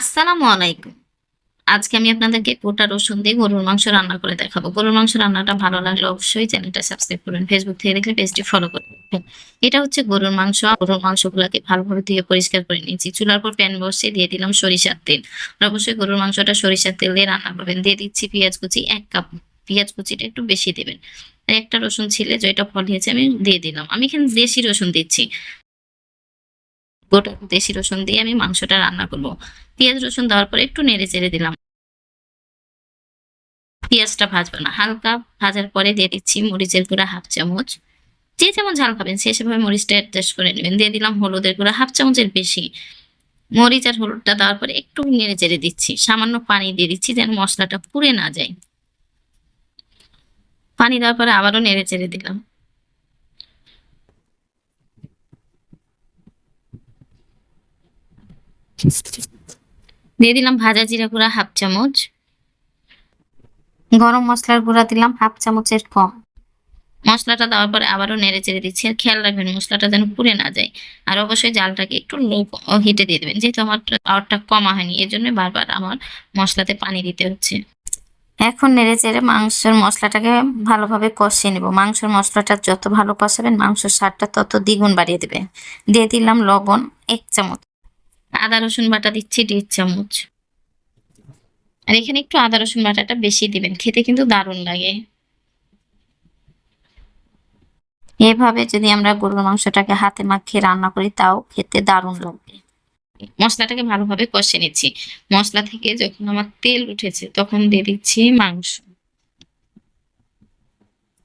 আসসালামু আলাইকুম। আজকে আমি আপনাদেরকে গোটা রসুন দিয়ে গরুর মাংস রান্না করে দেখাবো। গরুর মাংস রান্নাটা ভালো লাগলে অবশ্যই চ্যানেলটা সাবস্ক্রাইব করবেন ফেসবুক থেকে দেখলে পেজটি ফলো করবেন এটা হচ্ছে গরুর মাংস। গরুর মাংসগুলোকে ভালোভাবে ধুয়ে পরিষ্কার করে নিয়েছি। চুলার পর প্যান বসিয়ে দিয়ে দিলাম সরিষার তেল। অবশ্যই গরুর মাংসটা সরিষার তেল দিয়ে রান্না করবেন। দিয়ে দিচ্ছি পেঁয়াজ কুচি, এক কাপ পেঁয়াজ কুচিটা একটু বেশি দেবেন। একটা রসুন ছিলে যেটা ফল হয়েছে আমি দিয়ে দিলাম। আমি এখানে দেশি রসুন দিচ্ছি। গোটা দেশি রসুন দিয়ে আমি মাংসটা রান্না করব। পেঁয়াজ রসুন দেওয়ার পরে একটু নেড়ে চেড়ে দিলাম। পেঁয়াজটা ভাজবো না, হালকা ভাজার পরে দিয়ে দিচ্ছি মরিচের গুঁড়া হাফ চামচ। যে যেমন ঝাল খাবেন, সে সেভাবে মরিচটা অ্যাডজাস্ট করে নেবেন। দিয়ে দিলাম হলুদের গুঁড়া হাফ চামচের বেশি। মরিচ আর হলুদটা দেওয়ার পরে একটু নেড়ে চেড়ে দিচ্ছি। সামান্য পানি দিয়ে দিচ্ছি যেন মশলাটা পুড়ে না যায়। পানি দেওয়ার পরে আবারও নেড়ে চেড়ে দিলাম। দিয়ে দিলাম ভাজা জিরা গুঁড়া হাফ চামচ। গরম মশলার গুঁড়া দিলাম হাফ চামচের কম। মশলাটা দেওয়ার পরে আবারও নেড়ে চেড়ে দিচ্ছি। আর খেয়াল রাখবেন মশলাটা যেন পুড়ে না যায়। আর অবশ্যই জালটাকে একটু লো হিটে দিয়ে দেবেন যেহেতু আমার পাওয়ারটা কমা হয়নি এর জন্য বারবার আমার মশলাতে পানি দিতে হচ্ছে। এখন নেড়ে চেড়ে মাংসের মশলাটাকে ভালোভাবে কষিয়ে নেব। মাংসের মশলাটা যত ভালো কষাবেন মাংসের স্বাদটা তত দ্বিগুণ বাড়িয়ে দেবে। দিয়ে দিলাম লবণ এক চামচ। আদা, রসুন বাটা দিচ্ছি, দেড় চামচ। আর এখানে একটু আদা, রসুন বাটাটা বেশি দিবেন, খেতে কিন্তু দারুণ লাগে। এভাবে যদি আমরা গরুর মাংসটাকে হাতে মাখিয়ে রান্না করি, তাও খেতে দারুণ লাগবে। মশলাটাকে ভালোভাবে কষে নিচ্ছি। মশলা থেকে যখন আমার তেল উঠেছে, তখন দিয়ে দিচ্ছি মাংস।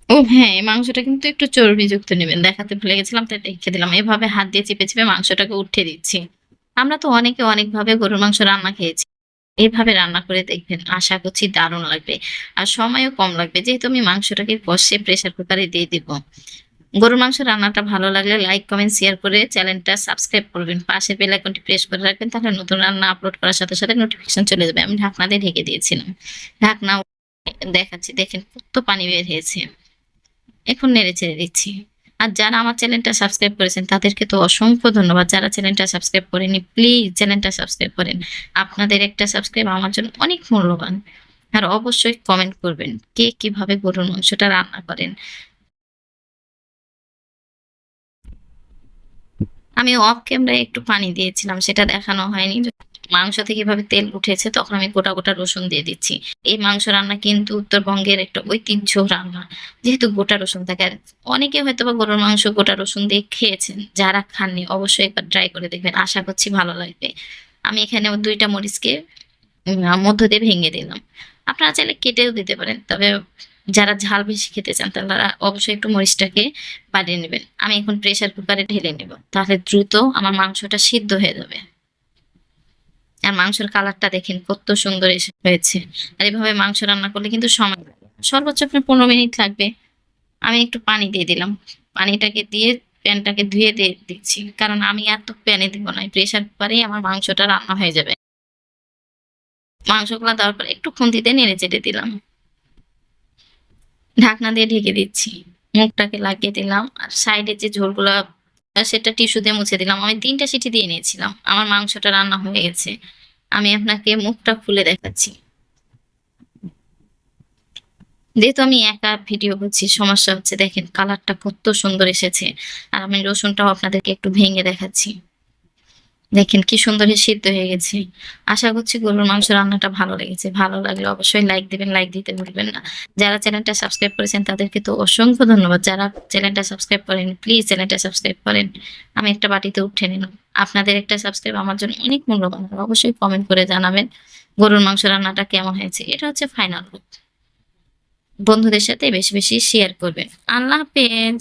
ও হ্যাঁ মাংসটা কিন্তু একটু চর্বিযুক্ত নেবেন, দেখাতে ভুলে গেছিলাম, তাই রেখে দিলাম। এভাবে হাত দিয়ে চেপে চেপে মাংসটাকে উঠে দিচ্ছি। আমরা তো অনেকে অনেকভাবে গরুর মাংস রান্না খেয়েছি। এইভাবে রান্না করে দেখবেন আশা করছি দারুণ লাগবে। আর সময়ও কম লাগবে। যেহেতু আমি মাংসটাকে কষে প্রেশার কুকারে দিয়ে দিব। গরুর মাংস রান্নাটা ভালো লাগলে লাইক কমেন্ট শেয়ার করে চ্যানেলটা সাবস্ক্রাইব করবেন। পাশে বেল আইকনটি প্রেস করে রাখবেন, তাহলে নতুন রান্না আপলোড করার সাথে সাথে নোটিফিকেশন চলে যাবে। আমি ঢাকনা দিয়ে ঢেকে দিয়েছিলাম। ঢাকনা দেখাচ্ছি। দেখেন কত পানি বের হয়েছে। এখন নেড়ে ছেড়ে দিচ্ছি। আর যারা আমার চ্যানেলটা সাবস্ক্রাইব করেছেন, তাদেরকে তো অসংখ্য ধন্যবাদ। যারা চ্যানেলটা সাবস্ক্রাইব করেনি প্লিজ চ্যানেলটা সাবস্ক্রাইব করেন। আপনাদের একটা সাবস্ক্রাইব আমার জন্য অনেক মূল্যবান। আর অবশ্যই কমেন্ট করবেন কে কীভাবে গরুর মাংসটা রান্না করেন। আমি অফ ক্যামেরায় একটু পানি দিয়েছিলাম, সেটা দেখানো হয়নি। মাংস থেকে এভাবে তেল উঠেছে, তখন আমি গোটা গোটা রসুন দিয়ে দিচ্ছি। এই মাংস রান্না কিন্তু উত্তরবঙ্গের একটা ঐতিহ্য রান্না। যেহেতু গোটা রসুন থাকে, আর অনেকে হয়তো বা গরুর মাংস গোটা রসুন দিয়ে খেয়েছেন, যারা খাননি অবশ্যই একবার ট্রাই করে দেখবেন, আশা করছি ভালো লাগবে। আমি এখানে দুইটা মরিচকে মধ্য দিয়ে ভেঙে দিলাম। আপনারা চাইলে কেটেও দিতে পারেন, তবে যারা ঝাল বেশি খেতে চান, তারা অবশ্যই একটু মরিচটাকে বাড়িয়ে নেবেন। আমি এখন প্রেসার কুকারে ঢেলে নেব, তাহলে দ্রুত আমার মাংসটা সিদ্ধ হয়ে যাবে। আর মাংসের কালারটা দেখেন কত সুন্দর এসে হয়েছে। আর এভাবে মাংস রান্না করলে কিন্তু সময় লাগে। সর্বোচ্চ আপনার পনেরো মিনিট লাগবে। আমি একটু পানি দিয়ে দিলাম। পানিটাকে দিয়ে প্যানটাকে ধুয়ে দিয়ে দিচ্ছি। কারণ আমি আর তো প্যানে দিব না। প্রেশার কুকারেই আমার মাংসটা রান্না হয়ে যাবে। মাংসগুলো দেওয়ার পর একটু খুন্তিতে নেড়ে চেড়ে দিলাম। ঢাকনা দিয়ে ঢেকে দিচ্ছি। মুখটাকে লাগিয়ে দিলাম। আর সাইডে যে ঝোলগুলো সেটা টিস্যু দিয়ে মুছে দিলাম। আমি তিনটা সিটি দিয়ে নিয়েছিলাম। আমার মাংসটা রান্না হয়ে গেছে। আমি আপনাকে মুখটা খুলে দেখাচ্ছি। যেহেতু আমি একা ভিডিও করছি, সমস্যা হচ্ছে, দেখেন কালারটা কত সুন্দর এসেছে। আর আমি রসুনটাও আপনাদেরকে একটু ভেঙে দেখাচ্ছি। দেখেন কি সুন্দর সিদ্ধ হয়ে গেছে। আশা করছি গরুর মাংস রান্নাটা ভালো লেগেছে। ভালো লাগলে অবশ্যই লাইক দিবেন লাইক দিতে ভুলবেন না। যারা চ্যানেলটা সাবস্ক্রাইব করেছেন, তাদেরকে তো অসংখ্য ধন্যবাদ। যারা চ্যানেলটা সাবস্ক্রাইব করেন প্লিজ চ্যানেলটা সাবস্ক্রাইব করেন। আমি একটা বাটিতে উঠে নিলাম। আপনাদের একটা সাবস্ক্রাইব আমার জন্য অনেক মূল্যবান। অবশ্যই কমেন্ট করে জানাবেন গরুর মাংস রান্নাটা কেমন হয়েছে। এটা হচ্ছে ফাইনাল বন্ধুদের সাথে বেশি বেশি শেয়ার করবেন। আল্লাহ হাফেজ।